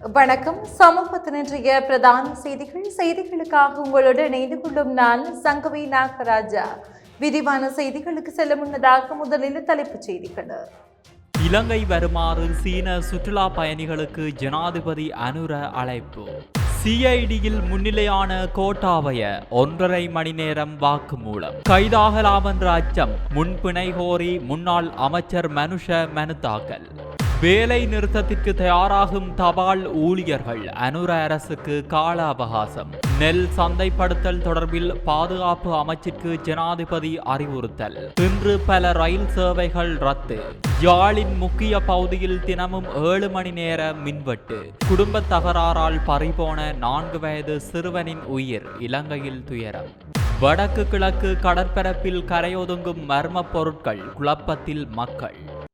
வணக்கம். சமூகத்தின் இன்றைய பிரதான செய்திகள். செய்திகளுக்காக உங்களோடு இணைந்து கொள்ளும் நான் சங்கவி நாகராஜா. விரிவான செய்திகளுக்கு செல்ல முன்னதாக முதலில் தலைப்புச் செய்திகள். இலங்கை வருமாறு சீன சுற்றுலா பயணிகளுக்கு ஜனாதிபதி அனுர அழைப்பு. சிஐடியில் முன்னிலையான கோட்டாவய ஒன்றரை மணி நேரம் வாக்குமூலம். கைதாகலாம் என்ற அச்சம் முன்பிணை கோரி முன்னாள் அமைச்சர் மனுஷ மனு தாக்கல். வேலை நிறுத்தத்திற்கு தயாராகும் தபால் ஊழியர்கள் அனுர அரசுக்கு கால அவகாசம். நெல் சந்தைப்படுத்தல் தொடர்பில் பாதுகாப்பு அமைச்சிற்கு ஜனாதிபதி அறிவுறுத்தல். இன்று பல ரயில் சேவைகள் ரத்து. யாழின் முக்கிய பகுதியில் தினமும் ஏழு மணி நேர மின்வெட்டு. குடும்ப தகராறால் பறிபோன நான்கு வயது சிறுவனின் உயிர் இலங்கையில் துயரம். வடக்கு கிழக்கு கடற்பரப்பில் கரையொதுங்கும் மர்ம பொருட்கள் குழப்பத்தில் மக்கள்.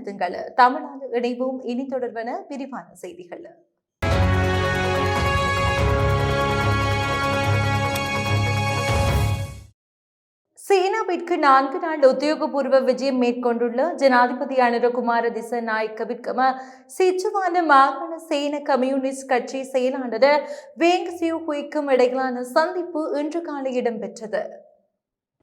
அழுத்துங்கள் தமிழால் இணைவோம். இனி தொடர்பான விரிவான செய்திகள். சீனாவிற்கு நான்கு நாள் உத்தியோகபூர்வ விஜயம் மேற்கொண்டுள்ள ஜனாதிபதி அனுரகுமார திசநாயக்கவிற்கம சிச்சுவான மாகாண சேன கம்யூனிஸ்ட் கட்சி செயலாளர் வேங் சியூ ஹுய்க்கும் இடையிலான சந்திப்பு இன்று காலை இடம்பெற்றது.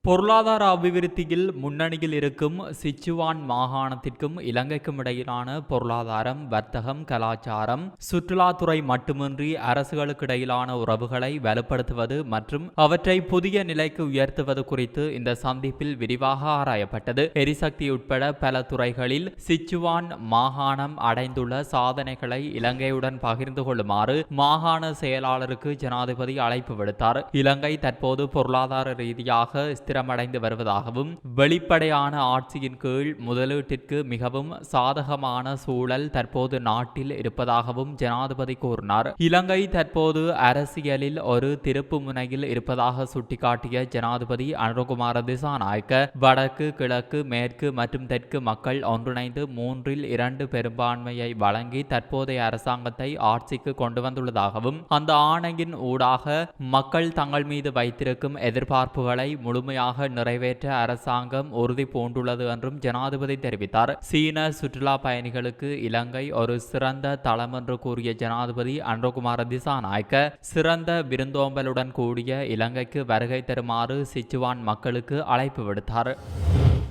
பொருளாதார அபிவிருத்தியில் முன்னணியில் இருக்கும் சிச்சுவான் மாகாணத்திற்கும் இலங்கைக்கும் இடையிலான பொருளாதாரம் வர்த்தகம் கலாச்சாரம் சுற்றுலாத்துறை மட்டுமின்றி அரசுகளுக்கு இடையிலான உறவுகளை வலுப்படுத்துவது மற்றும் அவற்றை புதிய நிலைக்கு உயர்த்துவது குறித்து இந்த சந்திப்பில் விரிவாக ஆராயப்பட்டது. எரிசக்தி உட்பட பல துறைகளில் சிச்சுவான் மாகாணம் அடைந்துள்ள சாதனைகளை இலங்கையுடன் பகிர்ந்து கொள்ளுமாறு மாகாண செயலாளருக்கு ஜனாதிபதி அழைப்பு விடுத்தார். இலங்கை தற்போது பொருளாதார ரீதியாக அடைந்து வருவதாகவும் வெளிப்படையான ஆட்சியின் கீழ் முதலீட்டிற்கு மிகவும் சாதகமான சூழல் தற்போது நாட்டில் இருப்பதாகவும் ஜனாதிபதி கூறினார். இலங்கை தற்போது அரசியலில் ஒரு திருப்பு முனையில் இருப்பதாக சுட்டிக்காட்டிய ஜனாதிபதி அனுகுமார திசாநாயக்க வடக்கு கிழக்கு மேற்கு மற்றும் தெற்கு மக்கள் ஒன்றிணைந்து மூன்றில் இரண்டு பெரும்பான்மையை வழங்கி தற்போதைய அரசாங்கத்தை ஆட்சிக்கு கொண்டு வந்துள்ளதாகவும் அந்த ஆணையின் ஊடாக மக்கள் தங்கள் மீது வைத்திருக்கும் எதிர்பார்ப்புகளை முழுமையாக நிறைவேற்ற அரசாங்கம் உறுதி பூண்டுள்ளது என்றும் ஜனாதிபதி தெரிவித்தார். சீன சுற்றுலா பயணிகளுக்கு இலங்கை ஒரு சிறந்த தளம் என்று கூறிய ஜனாதிபதி அன்றகுமார திசாநாயக்க சிறந்த விருந்தோம்பலுடன் கூடிய இலங்கைக்கு வருகை தருமாறு சிச்சுவான் மக்களுக்கு அழைப்பு விடுத்தார்.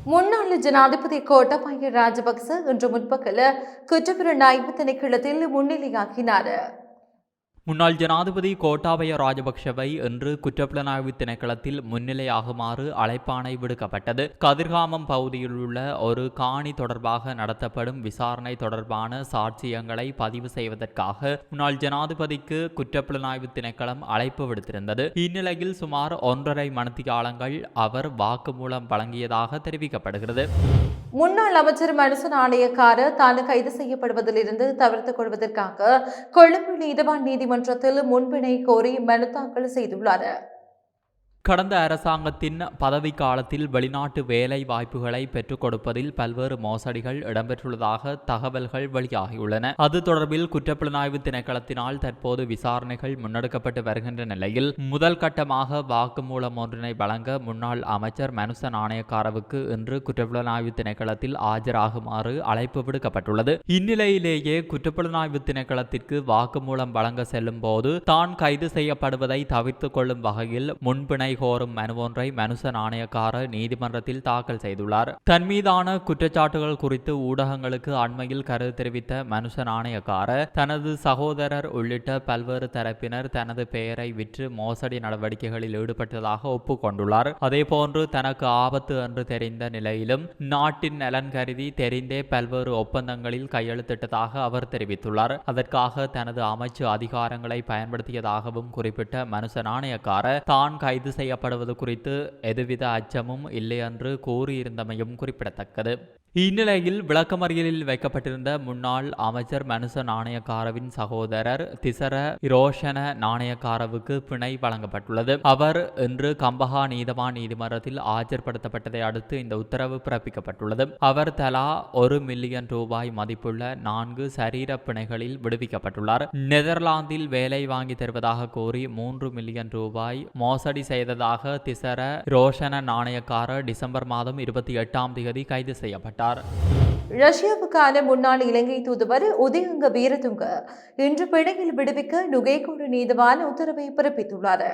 முன்னாள் ஜனாதிபதி கோட்டபாய ராஜபக்ச இன்று முற்பகல் குற்றப்புலனாய்வு திணைக்களத்தில் முன்னிலையாகினார். முன்னாள் ஜனாதிபதி கோட்டாபய ராஜபக்ஷவை இன்று குற்றப்புலனாய்வு திணைக்களத்தில் முன்னிலையாகுமாறு அழைப்பானை விடுக்கப்பட்டது. கதிர்காமம் பகுதியில் உள்ள ஒரு காணி தொடர்பாக நடத்தப்படும் விசாரணை தொடர்பான சாட்சியங்களை பதிவு செய்வதற்காக முன்னாள் ஜனாதிபதிக்கு குற்றப்புலனாய்வு திணைக்களம் அழைப்பு விடுத்திருந்தது. இந்நிலையில் சுமார் ஒன்றரை மணித்தியாலங்கள் அவர் வாக்குமூலம் வழங்கியதாக தெரிவிக்கப்படுகிறது. முன்னாள் அமைச்சர் மனுசன் ஆணையக்காரர் தான் கைது செய்யப்படுவதிலிருந்து தவிர்த்துக் கொள்வதற்காக கொழும்பு நீதிவான் நீதிமன்றத்தில் முன்பினை கோரி மனு தாக்கல் செய்துள்ளார். கடந்த அரசாங்கத்தின் பதவி காலத்தில் வெளிநாட்டு வேலை வாய்ப்புகளை பெற்றுக் கொடுப்பதில் பல்வேறு மோசடிகள் இடம்பெற்றுள்ளதாக தகவல்கள் வெளியாகியுள்ளன. அது தொடர்பில் குற்றப்புலனாய்வு திணைக்களத்தினால் தற்போது விசாரணைகள் முன்னெடுக்கப்பட்டு வருகின்ற நிலையில் முதல் கட்டமாக வாக்குமூலம் ஒன்றினை வழங்க முன்னாள் அமைச்சர் மனுச நாணயக்காரவுக்கு இன்று குற்றப்புலனாய்வு திணைக்களத்தில் ஆஜராகுமாறு அழைப்பு விடுக்கப்பட்டுள்ளது. இந்நிலையிலேயே குற்றப்புலனாய்வு திணைக்களத்திற்கு வாக்குமூலம் வழங்க செல்லும் போது தான் கைது செய்யப்படுவதை தவிர்த்துக் கொள்ளும் வகையில் முன்பிணை கோரும் மனு ஒன்றை மனுச நீதிமன்றத்தில் தாக்கல் செய்துள்ளார். தன் மீதான குற்றச்சாட்டுகள் குறித்து ஊடகங்களுக்கு அண்மையில் கருத்து தெரிவித்த மனுச ஆணையக்காரர் தனது சகோதரர் உள்ளிட்ட பல்வேறு தரப்பினர் தனது பெயரை விற்று மோசடி நடவடிக்கைகளில் ஈடுபட்டதாக ஒப்புக்கொண்டுள்ளார். அதேபோன்று தனக்கு ஆபத்து என்று தெரிந்த நிலையிலும் நாட்டின் நலன் கருதி தெரிந்தே பல்வேறு ஒப்பந்தங்களில் கையெழுத்திட்டதாக அவர் தெரிவித்துள்ளார். அதற்காக தனது அமைச்சு அதிகாரங்களை பயன்படுத்தியதாகவும் குறிப்பிட்ட மனுஷ நாணயக்கார தான் கைது செய்ய செய்யப்படுவது குறித்து எதுவித அச்சமும் இல்லை என்று கூறியிருந்தமையும் குறிப்பிடத்தக்கது. இந்நிலையில் விளக்கமறியலில் வைக்கப்பட்டிருந்த முன்னாள் அமைச்சர் மனுச நாணயக்காரவின் சகோதரர் திசர ரோஷன நாணயக்காரவுக்கு பிணை வழங்கப்பட்டுள்ளது. அவர் இன்று கம்பஹா நீதவான் நீதிமன்றத்தில் ஆஜர்படுத்தப்பட்டதை அடுத்து இந்த உத்தரவு பிறப்பிக்கப்பட்டுள்ளது. அவர் தலா ஒரு மில்லியன் ரூபாய் மதிப்புள்ள நான்கு சரீர பிணைகளில் விடுவிக்கப்பட்டுள்ளார். நெதர்லாந்தில் வேலை வாங்கி தருவதாக கூறி மூன்று மில்லியன் ரூபாய் மோசடி செய்ததாக திசர ரோஷன நாணயக்காரர் டிசம்பர் மாதம் இருபத்தி எட்டாம் தேதி கைது செய்யப்பட்டார். ரஷ்யாவுக்கான முன்னாள் இலங்கை தூதுவர் உதயங்க வீரதுங்க இன்று பிணையில் விடுவிக்க நுகேகோடு நீதவான் உத்தரவை பிறப்பித்துள்ளார்.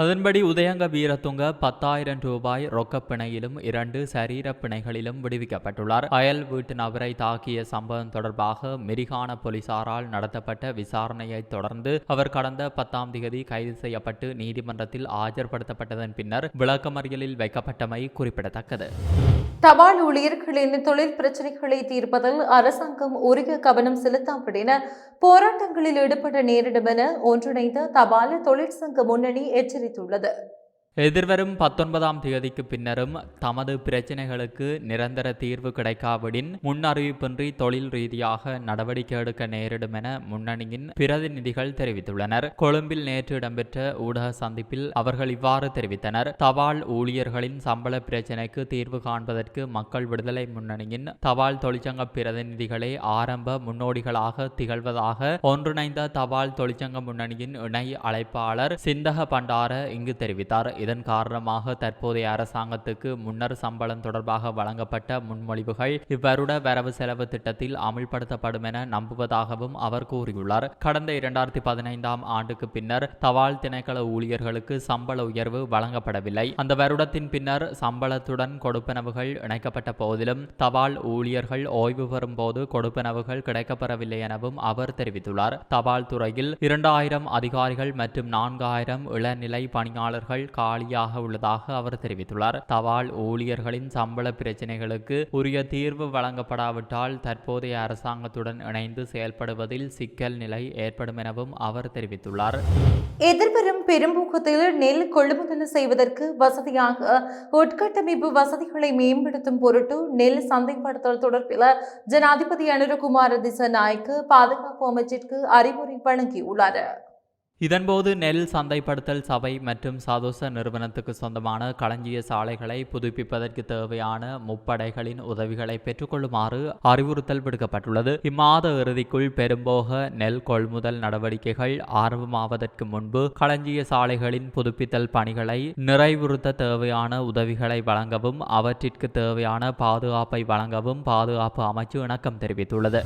அதன்படி உதயங்க வீரத்துங்க பத்தாயிரம் ரூபாய் ரொக்கப் பிணையிலும் இரண்டு சரீர பிணைகளிலும் விடுவிக்கப்பட்டுள்ளார். அயல் வீட்டு நபரை தாக்கிய சம்பவம் தொடர்பாக மெரிகான போலீசாரால் நடத்தப்பட்ட விசாரணையை தொடர்ந்து அவர் கடந்த பத்தாம் தேதி கைது செய்யப்பட்டு நீதிமன்றத்தில் ஆஜர்படுத்தப்பட்டதன் பின்னர் விளக்கமறியலில் வைக்கப்பட்டமை குறிப்பிடத்தக்கது. தபால் ஊழியர்களின் தொழில் பிரச்சனைகளை தீர்ப்பதில் அரசாங்கம் உரிய கவனம் செலுத்தாவிடின போராட்டங்களில் ஈடுபட நேரிடும் என ஒன்றிணைந்த தபால் தொழிற்சங்க முன்னணி எச்சரித்துள்ளது எதிர்வரும் பத்தொன்பதாம் தேதிக்கு பின்னரும் தமது பிரச்சினைகளுக்கு நிரந்தர தீர்வு கிடைக்காவிடின் முன் அறிவிப்பின்றி தொழில் ரீதியாக நடவடிக்கை எடுக்க நேரிடும் என முன்னணியின் பிரதிநிதிகள் தெரிவித்துள்ளனர். கொழும்பில் நேற்று இடம்பெற்ற ஊடக சந்திப்பில் அவர்கள் இவ்வாறு தெரிவித்தனர். தபால் ஊழியர்களின் சம்பள பிரச்சினைக்கு தீர்வு காண்பதற்கு மக்கள் விடுதலை முன்னணியின் தபால் தொழிற்சங்க பிரதிநிதிகளே ஆரம்ப முன்னோடிகளாக திகழ்வதாக ஒன்றிணைந்த தபால் தொழிற்சங்க முன்னணியின் இணை அழைப்பாளர் சிந்தக பண்டார இங்கு தெரிவித்தார். இதன் காரணமாக தற்போதைய அரசாங்கத்துக்கு முன்னர் சம்பளம் தொடர்பாக வழங்கப்பட்ட முன்மொழிவுகள் இவ்வருட வரவு செலவு திட்டத்தில் அமல்படுத்தப்படும் என நம்புவதாகவும் அவர் கூறியுள்ளார். கடந்த இரண்டாயிரத்தி பதினைந்தாம் ஆண்டுக்கு பின்னர் தபால் திணைக்கள ஊழியர்களுக்கு சம்பள உயர்வு வழங்கப்படவில்லை. அந்த வருடத்தின் பின்னர் சம்பளத்துடன் கொடுப்பனவுகள் இணைக்கப்பட்ட போதிலும் தபால் ஊழியர்கள் ஓய்வு பெறும் போது கொடுப்பனவுகள் கிடைக்கப்பெறவில்லை எனவும் அவர் தெரிவித்துள்ளார். தபால் துறையில் இரண்டாயிரம் அதிகாரிகள் மற்றும் நான்காயிரம் இளநிலை பணியாளர்கள் காலியாக உள்ளதாக அவர் தெரிவித்துள்ளார். தபால் ஊழியர்களின் சம்பள பிரச்சினைகளுக்கு உரிய தீர்வு வழங்கப்படாவிட்டால் தற்போதைய அரசாங்கத்துடன் இணைந்து செயல்படுவதில் சிக்கல் நிலை ஏற்படும் எனவும் அவர் தெரிவித்துள்ளார். எதிர்வரும் பெரும்பூக்கத்தில் நெல் கொள்முதல் செய்வதற்கு வசதியாக உட்கட்டமைப்பு வசதிகளை மேம்படுத்தும் பொருட்டு நெல் சந்தைப்படுத்தல் தொடர்பில் ஜனாதிபதி அனுரகுமார திசநாயக்கு பாதுகாப்பு அமைச்சிற்கு அறிவுரை வழங்கியுள்ளார். இதன்போது நெல் சந்தைப்படுத்தல் சபை மற்றும் சதோச நிறுவனத்துக்கு சொந்தமான களஞ்சிய சாலைகளை புதுப்பிப்பதற்கு தேவையான முப்படைகளின் உதவிகளை பெற்றுக்கொள்ளுமாறு அறிவுறுத்தல் விடுக்கப்பட்டுள்ளது. இம்மாத இறுதிக்குள் பெரும்போக நெல் கொள்முதல் நடவடிக்கைகள் ஆரம்பமாவதற்கு முன்பு களஞ்சிய சாலைகளின் புதுப்பித்தல் பணிகளை நிறைவுறுத்த தேவையான உதவிகளை வழங்கவும் அவற்றிற்கு தேவையான பாதுகாப்பை வழங்கவும் பாதுகாப்பு அமைச்சு இணக்கம் தெரிவித்துள்ளது.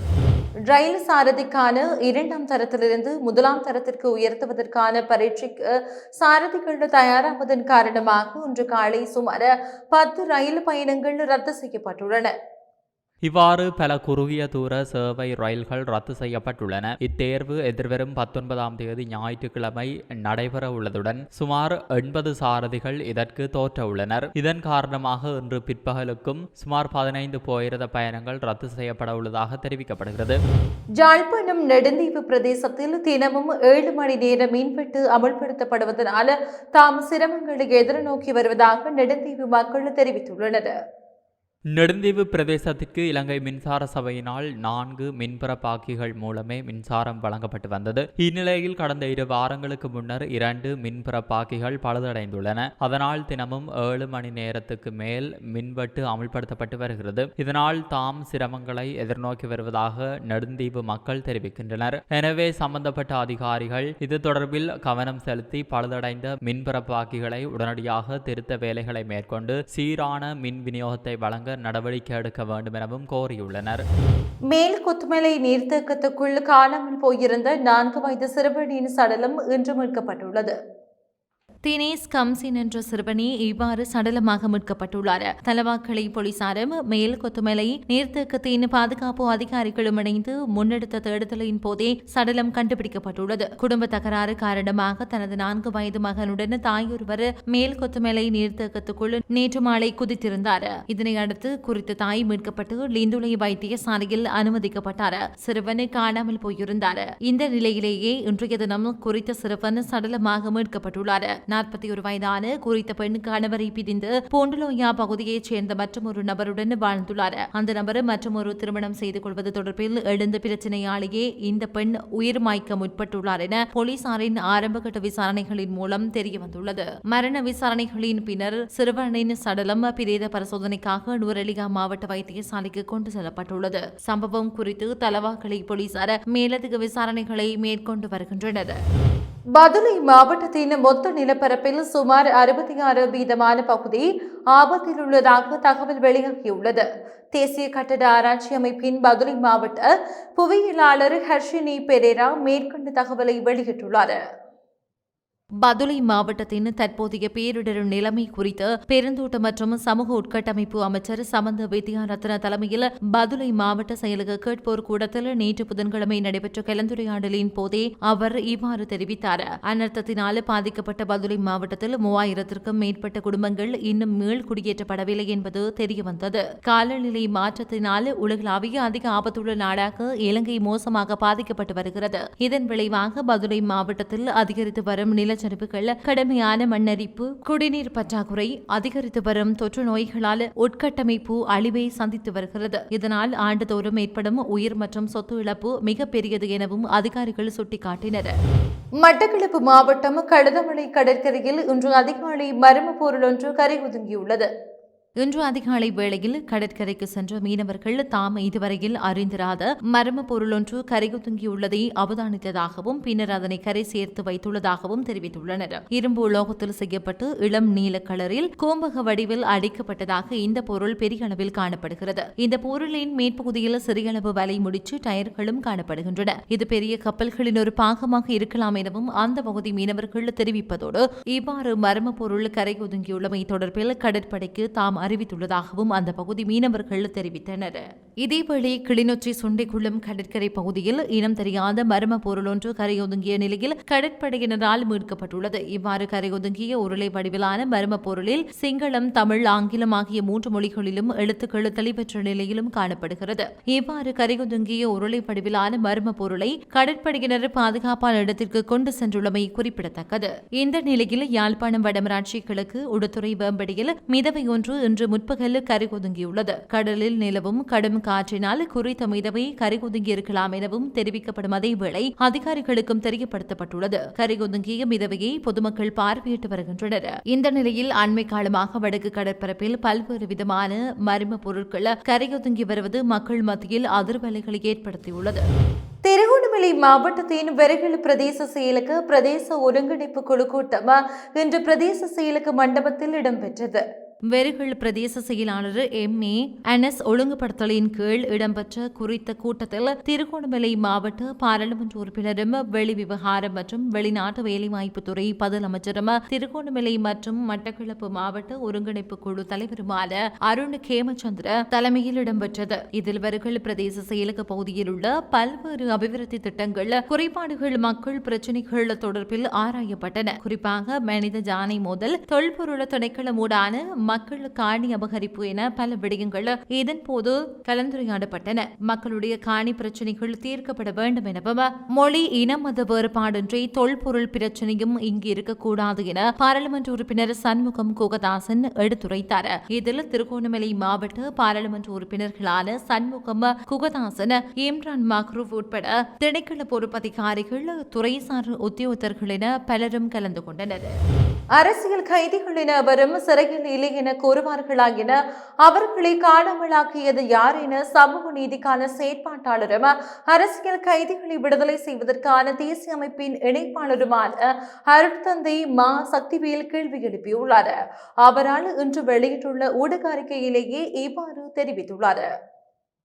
ரயில் சாரதிக்கான இரண்டாம் தரத்திலிருந்து முதலாம் தரத்திற்கு உயர்த்துவதற்கான பரீட்சைக்கு சாரதிகள் தயாராவதன் காரணமாக இன்று காலை சுமார் பத்து ரயில் பயணங்கள் ரத்து செய்யப்பட்டுள்ளன. இவ்வாறு பல குறுகிய தூர சேவை ரயில்கள் ரத்து செய்யப்பட்டுள்ளன. இத்தேர்வு எதிர்வரும் பத்தொன்பதாம் தேதி ஞாயிற்றுக்கிழமை நடைபெற உள்ளதுடன் சுமார் எண்பது சாரதிகள் இதற்கு தோற்ற உள்ளனர் இதன் காரணமாக இன்று பிற்பகலுக்கும் சுமார் பதினைந்து போயிரத பயணங்கள் ரத்து செய்யப்பட உள்ளதாக தெரிவிக்கப்படுகிறது. ஜாழ்ப்பாணம் நெடுந்தீவு பிரதேசத்தில் தினமும் ஏழு மணி நேர மீன்வெட்டு அமல்படுத்தப்படுவதனால் தாம் சிரமங்களை எதிர்நோக்கி வருவதாக நெடுந்தீவு மக்கள் தெரிவித்துள்ளனர். நெடுந்தீவு பிரதேசத்திற்கு இலங்கை மின்சார சபையினால் நான்கு மின்பரப்பாக்கிகள் மூலமே மின்சாரம் வழங்கப்பட்டு வந்தது. இந்நிலையில் கடந்த இரு வாரங்களுக்கு முன்னர் இரண்டு மின்பரப்பாக்கிகள் பழுதடைந்துள்ளன. அதனால் தினமும் ஏழு மணி நேரத்துக்கு மேல் மின்வெட்டு அமல்படுத்தப்பட்டு வருகிறது. இதனால் தாம் சிரமங்களை எதிர்நோக்கி வருவதாக நெடுந்தீவு மக்கள் தெரிவிக்கின்றனர். எனவே சம்பந்தப்பட்ட அதிகாரிகள் இது தொடர்பில் கவனம் செலுத்தி பழுதடைந்த மின்பரப்பாக்கிகளை உடனடியாக திருத்த வேலைகளை மேற்கொண்டு சீரான மின் விநியோகத்தை வழங்க நடவடிக்கை எடுக்க வேண்டும் எனவும் கோரியுள்ளனர். மேல் கொத்துமலை நீர்த்தேக்கத்துக்குள் காணாமல் போயிருந்த நான்கு வயது சிறுவனின் சடலம் இன்று மீட்கப்பட்டுள்ளது. தினேஷ் கம்சின் என்ற சிறுவனே இவ்வாறு சடலமாக மீட்கப்பட்டுள்ளார். தலவாக்கலை போலீசாரும் மேல் கொத்துமலை நீர்த்தேக்கத்தின் பாதுகாப்பு அதிகாரிகளும் இணைந்து முன்னெடுத்த தேடுதலின் போதே சடலம் கண்டுபிடிக்கப்பட்டுள்ளது. குடும்ப தகராறு காரணமாக தனது நான்கு வயது மகனுடன் தாயொருவர் மேல் கொத்துமலை நீர்த்தேக்கத்துக்குள் நேற்று மாலை குதித்திருந்தார். இதனை அடுத்து குறித்த தாய் மீட்கப்பட்டு லிந்துளை வைத்தியசாலையில் அனுமதிக்கப்பட்டார். சிறுவன் காணாமல் போயிருந்தார். இந்த நிலையிலேயே இன்றைய தினம் குறித்த சிறுவன் சடலமாக மீட்கப்பட்டுள்ளார். நாற்பத்தி ஒரு வயதான குறித்த பெண் கணவரை பிரிந்து போண்டலோயா பகுதியைச் சேர்ந்த மற்றொரு நபருடன் வாழ்ந்துள்ளார். அந்த நபர் மற்றொரு திருமணம் செய்து கொள்வது தொடர்பில் எழுந்த பிரச்சனையாலேயே இந்த பெண் உயிர் மாய்க்க முற்பட்டுள்ளார் என போலீசாரின் ஆரம்பகட்ட விசாரணைகளின் மூலம் தெரியவந்துள்ளது. மரண விசாரணைகளின் பின்னர் சிறுவனின் சடலம் பிரேத பரிசோதனைக்காக நுவரெலியா மாவட்ட வைத்தியசாலைக்கு கொண்டு செல்லப்பட்டுள்ளது. சம்பவம் குறித்து தலவாக்கலை போலீசார் மேலதிக விசாரணைகளை மேற்கொண்டு வருகின்றனர். பதுளை மாவட்டத்தின் மொத்த நிலப்பரப்பில் சுமார் அறுபத்தி ஆறு வீதமான பகுதி ஆபத்தில் உள்ளதாக தகவல் வெளியாகியுள்ளது தேசிய கட்டட ஆராய்ச்சி அமைப்பின் பதுளை மாவட்ட புவியியலாளர் ஹர்ஷினி பெரேரா மேற்கொண்ட தகவலை வெளியிட்டுள்ளார் பதுளை மாவட்டத்தின் தற்போதைய பேரிடர் நிலைமை குறித்து பெருந்தோட்ட மற்றும் சமூக உட்கட்டமைப்பு அமைச்சர் சமந்த வித்யாரத்ன தலைமையில் பதுளை மாவட்ட செயலக கேட்போர் கூடத்தில் நேற்று புதன்கிழமை நடைபெற்ற கலந்துரையாடலின் போதே அவர் இவ்வாறு தெரிவித்தார். அனர்த்தத்தினால் பாதிக்கப்பட்ட பதுளை மாவட்டத்தில் மூவாயிரத்திற்கும் மேற்பட்ட குடும்பங்கள் இன்னும் மீள் குடியேற்றப்படவில்லை என்பது தெரியவந்தது. காலநிலை மாற்றத்தினால் உலகளாவிய அதிக ஆபத்துள்ள நாடாக இலங்கை மோசமாக பாதிக்கப்பட்டு வருகிறது. இதன் விளைவாக பதுளை மாவட்டத்தில் அதிகரித்து வரும் நிலச்சரிவுகள் கடுமையான மண்ணரிப்பு குடிநீர் பற்றாக்குறை அதிகரித்து வரும் தொற்று நோய்களால் உட்கட்டமைப்பு அழிவை சந்தித்து வருகிறது. இதனால் ஆண்டுதோறும் ஏற்படும் உயிர் மற்றும் சொத்து இழப்பு மிகப்பெரியது எனவும் அதிகாரிகள் சுட்டிக்காட்டினர். மட்டக்களப்பு மாவட்டம் கடுதமலை கடற்கரையில் இன்று அதிகாலை மர்ம பொருள் ஒன்று கரை ஒதுங்கியுள்ளது. இன்று அதிகாலை வேளையில் கடற்கரைக்கு சென்ற மீனவர்கள் தாம் இதுவரையில் அறிந்திராத மர்ம பொருளொன்று கரையொதுங்கியுள்ளதை அவதானித்ததாகவும் பின்னர் அதனை கரை சேர்த்து வைத்துள்ளதாகவும் தெரிவித்துள்ளனர். இரும்பு உலோகத்தில் செய்யப்பட்டு இளம் நீல கலரில் கோம்பக வடிவில் அடிக்கப்பட்டதாக இந்த பொருள் பெரிய அளவில் காணப்படுகிறது. இந்த பொருளின் மேற்பகுதியில் சிறிய அளவு வலை முடிச்சு டயர்களும் காணப்படுகின்றன. இது பெரிய கப்பல்களின் ஒரு பாகமாக இருக்கலாம் எனவும் அந்த பகுதி மீனவர்கள் தெரிவிப்பதோடு இவ்வாறு மர்ம பொருள் கரையொதுங்கியுள்ளமை தொடர்பில் கடற்படைக்கு தாம் அறிவித்துள்ளதாகவும் அந்த பகுதி மீனவர்கள் தெரிவித்தனர். இதேவேளை கிளிநொச்சி சுண்டைக்குளம் கடற்கரை பகுதியில் இனம் தெரியாத மர்ம பொருள் ஒன்று கரையொதுங்கிய நிலையில் கடற்படையினரால் மீட்கப்பட்டுள்ளது. இவ்வாறு கரையொதுங்கிய உருளை வடிவிலான மர்ம பொருளில் சிங்களம் தமிழ் ஆங்கிலம் ஆகிய மூன்று மொழிகளிலும் எழுத்துக்கள் தெளிவற்ற நிலையிலும் காணப்படுகிறது. இவ்வாறு கரையொதுங்கிய உருளை வடிவிலான மர்ம பொருளை கடற்படையினர் பாதுகாப்பான இடத்திற்கு கொண்டு சென்றுள்ளமை குறிப்பிடத்தக்கது. இந்த நிலையில் யாழ்ப்பாணம் வடமராட்சி கிழக்கு உடுத்துறை வேம்படியில் மிதவை ஒன்று இன்று முற்பகல் கரைகொதுங்கியுள்ளது. கடலில் நிலவும் கடும் காற்றினால் குறித்த மிதவை கரைகொதுங்கியிருக்கலாம் எனவும் தெரிவிக்கப்படும் அதேவேளை அதிகாரிகளுக்கும் தெரியப்படுத்தப்பட்டுள்ளது. கரைகொதுங்கிய மிதவையை பொதுமக்கள் பார்வையிட்டு வருகின்றனர். இந்த நிலையில் அண்மை காலமாக வடக்கு கடற்பரப்பில் பல்வேறு விதமான மர்ம பொருட்கள் கரையொதுங்கி வருவது மக்கள் மத்தியில் அதிர்வலைகளை ஏற்படுத்தியுள்ளது. திருகோணமலை மாவட்டத்தின் வெறுகல் பிரதேச செயலுக்கு பிரதேச ஒருங்கிணைப்பு குழு கூட்டம் இன்று பிரதேச செயலுக்கு மண்டபத்தில் இடம்பெற்றது. வெறுகள் பிரதேச செயலாளர் எம் ஏ. என்எஸ் ஒழுங்குபடுத்தலின் கீழ் இடம்பெற்ற குறித்த கூட்டத்தில் திருகோணமலை மாவட்ட பாராளுமன்ற உறுப்பினரும் வெளி விவகாரம் மற்றும் வெளிநாட்டு வேலைவாய்ப்புத்துறை பதில் அமைச்சரும் திருகோணமலை மற்றும் மட்டக்களப்பு மாவட்ட ஒருங்கிணைப்பு குழு தலைவருமான அருண் கேமச்சந்திர தலைமையில் இடம்பெற்றது. இதில் வெறுகள் பிரதேச செயலக பகுதியில் உள்ள பல்வேறு அபிவிருத்தி திட்டங்கள் குறைபாடுகள் மக்கள் பிரச்சினைகள் தொடர்பில் ஆராயப்பட்டன. குறிப்பாக மனித ஜானை மோதல் தொல்பொருள் திணைக்களமூடான மக்கள் காணி அபகரிப்பு என பல விடயங்கள் இதன் போது கலந்துரையாடப்பட்டன. மக்களுடைய காணி பிரச்சனைகள் தீர்க்கப்பட வேண்டும் எனவும் மொழி இன மத வேறுபாடின்றி தொல்பொருள் பிரச்சனையும் இங்கு இருக்கக்கூடாது என பாராளுமன்ற உறுப்பினர் சண்முகம் கோகதாசன் எடுத்துரைத்தார். இதில் திருகோணமலை மாவட்ட பாராளுமன்ற உறுப்பினர்களான சண்முகம் குகதாசன் இம்ரான் மக்ரூப் உட்பட திணைக்கள பொறுப்பதிகாரிகள் துறைசார் உத்தியோகத்தர்கள் என பலரும் கலந்து கொண்டனர். அரசியல் கைதிகள் என வரும் சிறையில் இல்லை என கூறுவார்களாயின அவர்களை காணாமலாக்கியது யார் என சமூக நீதிக்கான செயற்பாட்டாளரும் அரசியல் கைதிகளை விடுதலை செய்வதற்கான தேசிய அமைப்பின் இணைப்பாளருமான அருட்தந்தை மா. சக்திவேல் கேள்வி எழுப்பியுள்ளார். அவரால் இன்று வெளியிட்டுள்ள ஊடக அறிக்கையிலேயே இவ்வாறு தெரிவித்துள்ளார்.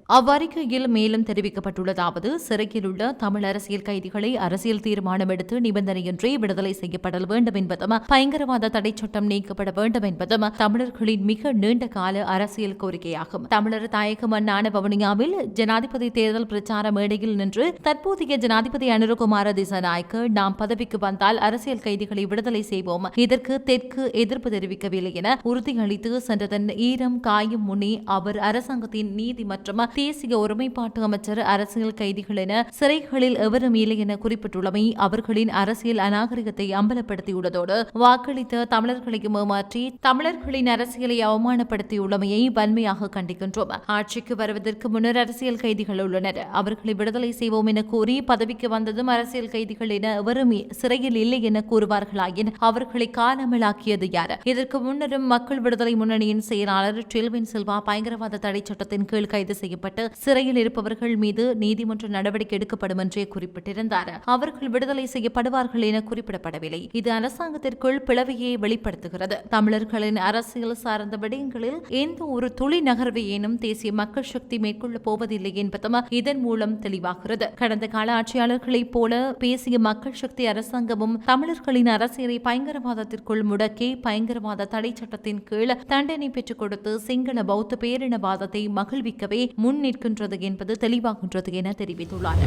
அவ்வறிக்கையில் மேலும் தெரிவிக்கப்பட்டுள்ளதாவது சிறையில் உள்ள தமிழ் அரசியல் கைதிகளை அரசியல் தீர்மானம் எடுத்து நிபந்தனையின்றி விடுதலை செய்யப்பட வேண்டும் என்பதும் பயங்கரவாத தடை சட்டம் நீக்கப்பட வேண்டும் என்பதும் தமிழர்களின் மிக நீண்ட கால அரசியல் கோரிக்கையாகும். தமிழர் தாயக மண்ணான வவுனியாவில் ஜனாதிபதி தேர்தல் பிரச்சார மேடையில் நின்று தற்போதைய ஜனாதிபதி அனுரகுமார திசநாயக்க நாம் பதவிக்கு வந்தால் அரசியல் கைதிகளை விடுதலை செய்வோம். இதற்கு தெற்கு எதிர்ப்பு தெரிவிக்கவில்லை என உறுதியளித்து சென்றதன் ஈரம் காயும் முன்னே அவர் அரசாங்கத்தின் நீதி மற்றும் தேசிய ஒருமைப்பாட்டு அமைச்சர் அரசியல் கைதிகள் என சிறைகளில் எவரும் இல்லை என குறிப்பிட்டுள்ளமை அவர்களின் அரசியல் அநாகரிகத்தை அம்பலப்படுத்தியுள்ளதோடு வாக்களித்த தமிழர்களையும் ஏமாற்றி தமிழர்களின் அரசியலை அவமானப்படுத்தியுள்ளமையை வன்மையாக கண்டிக்கின்றோம். ஆட்சிக்கு வருவதற்கு முன்னர் அரசியல் கைதிகள் உள்ளனர். அவர்களை விடுதலை செய்வோம் என கூறி பதவிக்கு வந்ததும் அரசியல் கைதிகள் என எவரும் சிறையில் இல்லை என கூறுவார்களாயின் அவர்களை காணாமலாக்கியது யார்? இதற்கு முன்னரும் மக்கள் விடுதலை முன்னணியின் செயலாளர் டெல்வின் சில்வா பயங்கரவாத தடை சட்டத்தின் கீழ் கைது செய்யப்பட்டு சிறையில் இருப்பவர்கள் மீது நீதிமன்ற நடவடிக்கை எடுக்கப்படும் என்றே குறிப்பிட்டிருந்தார். அவர்கள் விடுதலை செய்யப்படுவார்கள் என குறிப்பிடப்படவில்லை. இது அரசாங்கத்திற்குள் பிளவையை வெளிப்படுத்துகிறது. தமிழர்களின் அரசியல் சார்ந்த விடயங்களில் எந்த ஒரு துளி நகர்வையேனும் தேசிய மக்கள் சக்தி மேற்கொள்ளப் போவதில்லை என்பதும் இதன் மூலம் தெளிவாகிறது. கடந்த கால ஆட்சியாளர்களைப் போல பேசிய மக்கள் சக்தி அரசாங்கமும் தமிழர்களின் அரசியலை பயங்கரவாதத்திற்குள் முடக்கி பயங்கரவாத தடை சட்டத்தின் கீழ் தண்டனை பெற்றுக் கொடுத்து சிங்கள பௌத்த பேரினவாதத்தை மகிழ்விக்கவே முன் முன் நிற்கின்றது என்பது தெளிவாகின்றது என தெரிவித்துள்ளார்.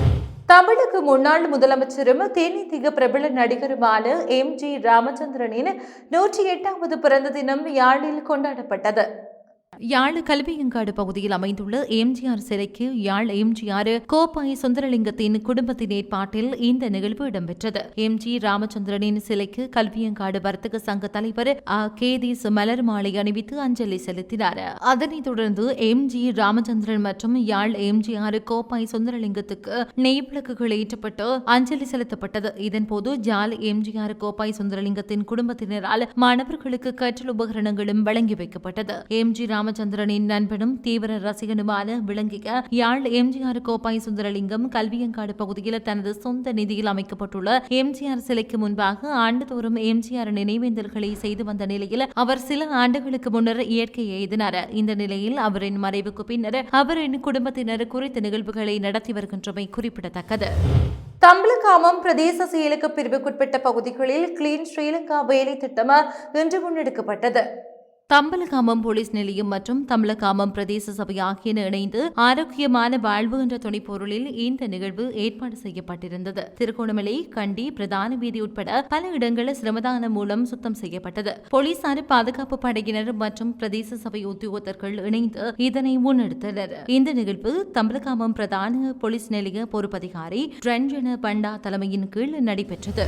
தமிழக முன்னாள் முதலமைச்சரும் தேனிதிக பிரபல நடிகருமான எம் ஜி ராமச்சந்திரனின் நூற்றி எட்டாவது பிறந்த தினம் யாழில் கொண்டாடப்பட்டது. யாழ் கல்வியங்காடு பகுதியில் அமைந்துள்ள எம்ஜிஆர் சிலைக்கு யாழ் எம்ஜிஆர் கோப்பாய் சுந்தரலிங்கத்தின் குடும்பத்தின் ஏற்பாட்டில் இந்த நிகழ்வு இடம்பெற்றது. எம் ஜி ராமச்சந்திரனின் சிலைக்கு கல்வியங்காடு வர்த்தக சங்க தலைவர் அ. கேதீஸ் மலர் மாலை அணிவித்து அஞ்சலி செலுத்தினார். அதனைத் தொடர்ந்து எம் ஜி ராமச்சந்திரன் மற்றும் யாழ் எம்ஜிஆர் கோப்பாய் சுந்தரலிங்கத்துக்கு நெய் விளக்குகள் ஏற்றப்பட்டு அஞ்சலி செலுத்தப்பட்டது. இதன்போது ஜால் எம்ஜிஆர் கோப்பாய் சுந்தரலிங்கத்தின் குடும்பத்தினரால் மாணவர்களுக்கு கற்றல் உபகரணங்களும் வழங்கி வைக்கப்பட்டது. எம் ஜி ராமச்சந்திரனின் நண்பனும் தீவிர ரசிகனுமான விளங்கிய யாழ் எம்ஜிஆர் கோப்பாய் சுந்தரலிங்கம் கல்வியங்காடு பகுதியில் தனது சொந்த நிதியில் அமைக்கப்பட்டுள்ள எம்ஜிஆர் சிலைக்கு முன்பாக ஆண்டுதோறும் எம்ஜிஆர் நினைவேந்தல்களை செய்து வந்த நிலையில் அவர் சில ஆண்டுகளுக்கு முன்னர் இயற்கையை எய்தினார். இந்த நிலையில் அவரின் மறைவுக்கு பின்னர் அவரின் குடும்பத்தினர் குறித்த நிகழ்வுகளை நடத்தி வருகின்றமை குறிப்பிடத்தக்கது. தம்பலகாமம் பிரதேச செயலக பிரிவுக்குட்பட்ட பகுதிகளில் கிளீன் ஸ்ரீலங்கா வேலை திட்டம் இன்று முன்னெடுக்கப்பட்டது. தம்பலகாமம் போலீஸ் நிலையம் மற்றும் தம்பலகாமம் பிரதேச சபை ஆகியன இணைந்து ஆரோக்கியமான வாழ்வு என்ற துணைப்பொருளில் இந்த நிகழ்வு ஏற்பாடு செய்யப்பட்டிருந்தது. திருகோணமலை கண்டி பிரதான வீதி உட்பட பல இடங்களில் சிரமதானம் மூலம் சுத்தம் செய்யப்பட்டது. போலீசார் பாதுகாப்பு படையினர் மற்றும் பிரதேச சபை உத்தியோகத்தர்கள் இணைந்து இதனை முன்னெடுத்தனர். இந்த நிகழ்வு தம்பலகாமம் பிரதான போலீஸ் நிலைய பொறுப்பதிகாரி ரஞ்சன பண்டா தலைமையின் கீழ் நடைபெற்றது.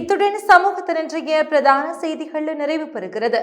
இத்துடன் சமூகத்தினின்றைய பிரதான செய்திகள் நிறைவு பெறுகிறது.